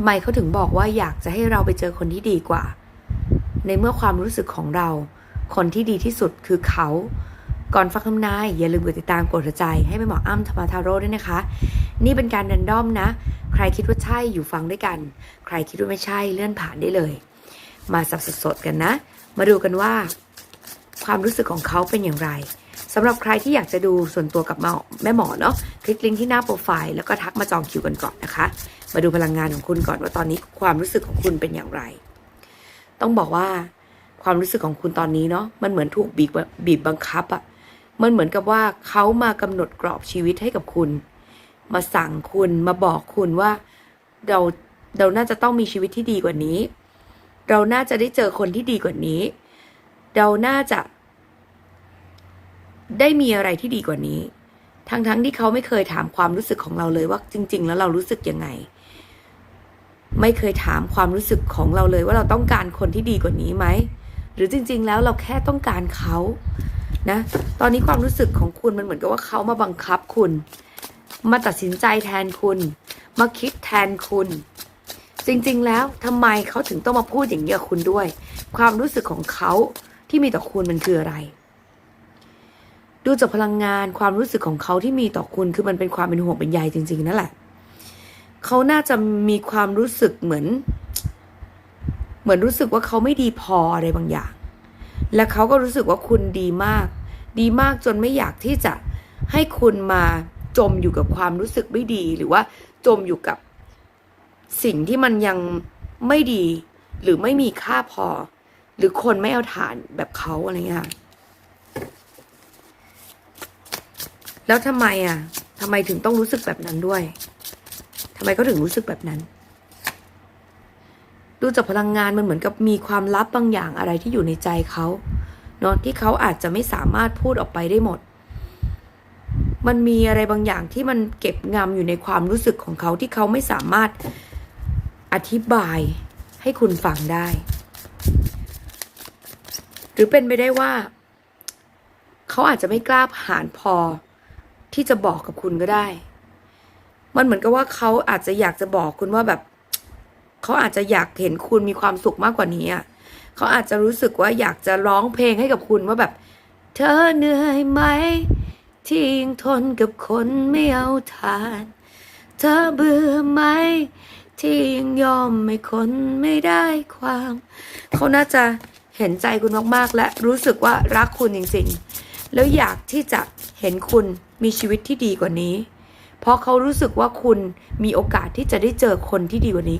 ทำไมเขาถึงบอกว่าอยากจะให้เราไปเจอคนที่ดีกว่า ในเมื่อความรู้สึกของเรา คนที่ดีที่สุดคือเขา ก่อนฟังคำนาย อย่าลืมกดติดตามกดหัวใจ ให้แม่หมออ้ำธรรมาทาโร่ด้วยนะคะ นี่เป็นการแรนดอมนะ ใครคิดว่าใช่อยู่ฟังด้วยกัน ใครคิดว่าไม่ใช่เลื่อนผ่านได้เลย มาสับสดๆกันนะ มาดูกันว่า ความรู้สึกของเขาเป็นอย่างไรสำหรับใครที่อยากจะดูส่วนตัวกับแม่หมอเนาะคลิกลิงก์ที่หน้าโปรไฟล์แล้วก็ทักมาจองคิวกันก่อนนะคะ มาดูพลังงานของคุณก่อนว่าตอนนี้ความรู้สึกของคุณเป็นอย่างไร ต้องบอกว่าความรู้สึกของคุณตอนนี้เนาะมันเหมือนถูกบีบบีบบังคับอะมันเหมือนกับว่าเขามากำหนดกรอบชีวิตให้กับคุณ มาสั่งคุณมาบอกคุณว่าเราเราน่าจะต้องมีชีวิตที่ดีกว่านี้ เราน่าจะได้เจอคนที่ดีกว่านี้ เราน่าจะ ได้มีอะไรที่ดีกว่านี้ ทั้งๆทที่เขาไม่เคยถามความรู้สึกของเราเลยว่าจริง ๆ แล้วเรารู้สึกยังไง ไม่เคยถามความรู้สึกของเราเลยว่าเราต้องการคนที่ดีกว่านี้ไหม หรือจริง ๆ แล้วเราแค่ต้องการเขานะ ตอนนี้ความรู้สึกของคุณมันเหมือนกับว่าเขามาบังคับคุณ มาตัดสินใจแทนคุณ มาคิดแทนคุณ จริง ๆ แล้วทำไมเขาถึงต้องมาพูดอย่างนี้กับคุณด้วย ความรู้สึกของเขาที่มีต่อคุณมันคืออะไร ดูจากพลังงานความรู้สึกของเขาที่มีต่อคุณคือมันเป็นความเป็นห่วงเป็นใยจริง ๆ นั่นแหละ เขาน่าจะมีความรู้สึกเหมือน เหมือนรู้สึกว่าเขาไม่ดีพออะไรบางอย่าง และเขาก็รู้สึกว่าคุณดีมาก ดีมากจนไม่อยากที่จะให้คุณมาจมอยู่กับความรู้สึกไม่ดีหรือว่าจมอยู่กับสิ่งที่มันยังไม่ดี หรือไม่มีค่าพอ หรือคนไม่เอาฐานแบบเขาอะไรเงี้ยค่ะ แล้วทำไมอะทำไมถึงต้องรู้สึกแบบนั้นด้วยทำไมเขาถึงรู้สึกแบบนั้น ดูจากพลังงานมันเหมือนกับมีความลับบางอย่างอะไรที่อยู่ในใจเขาเนาะที่เขาอาจจะไม่สามารถพูดออกไปได้หมด มันมีอะไรบางอย่างที่มันเก็บงำอยู่ในความรู้สึกของเขาที่เขาไม่สามารถอธิบายให้คุณฟังได้ หรือเป็นไปได้ว่า เขาอาจจะไม่กล้าผ่านพอ ที่จะบอกกับคุณก็ได้ มันเหมือนกับว่าเขาอาจจะอยากจะบอกคุณว่าแบบเขาอาจจะอยากเห็นคุณมีความสุขมากกว่านี้อะเขาอาจจะรู้สึกว่าอยากจะร้องเพลงให้กับคุณว่าแบบ เธอเหนื่อยไหมที่ยังทนกับคนไม่เอาทาน เธอเบื่อไหมที่ยังยอมไม่คนไม่ได้ความ เขาน่าจะเห็นใจคุณมากๆ และรู้สึกว่ารักคุณจริงๆ แล้วอยากที่จะ เห็นคุณมีชีวิตที่ดีกว่านี้ เพราะเขารู้สึกว่าคุณมีโอกาสที่จะได้เจอคนที่ดีกว่านี้